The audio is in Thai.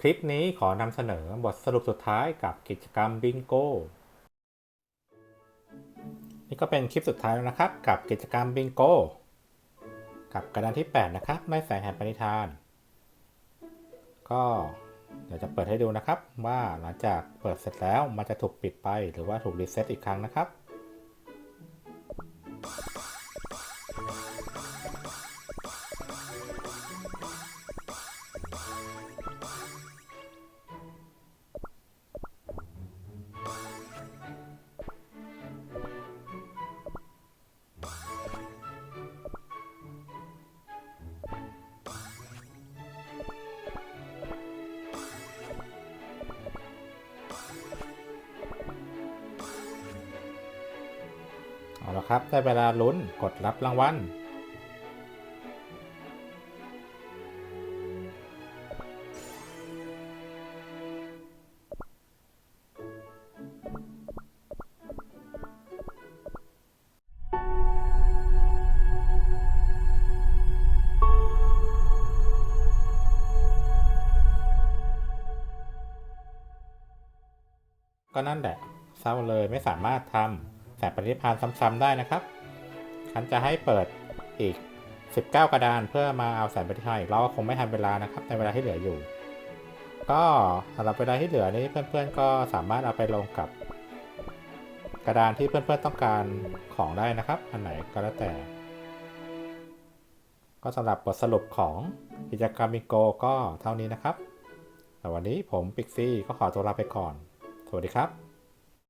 คลิปนี้ขอนำเสนอบทสรุปสุดท้ายกับกิจกรรมบิงโก นี่ก็เป็นคลิปสุดท้ายแล้วนะครับ กับกิจกรรมบิงโก กับกระดานที่ 8 นะครับ ไม่แฝงแห่งปณิธาน ก็เดี๋ยวจะเปิดให้ดูนะครับว่าหลังจากเปิดเสร็จแล้วมันจะถูกปิดไปหรือว่าถูกรีเซ็ตอีกครั้งนะครับ เอาละครับ ได้เวลาลุ้นกดรับรางวัล ก็นั่นแหละเศร้าเลยไม่สามารถทำ แสงปฏิพานซ้ำๆได้นะครับฉันจะให้เปิดอีก 19 กระดานเพื่อมาเอาแสงปฏิพานอีกเรอบก็คงไม่ทันเวลานะครับ ในเวลาที่เหลืออยู่ ก็สำหรับเวลาที่เหลือนี้เพื่อนๆ ก็สามารถเอาไปลงกับกระดานที่เพื่อนๆต้องการของได้นะครับ อันไหนก็แล้วแต่ ก็สำหรับบทสรุปของกิจกรรมมิโกก็เท่านี้นะครับแต่วันนี้ผมปิกซี่ก็ขอตัวลาไปก่อน สวัสดีครับ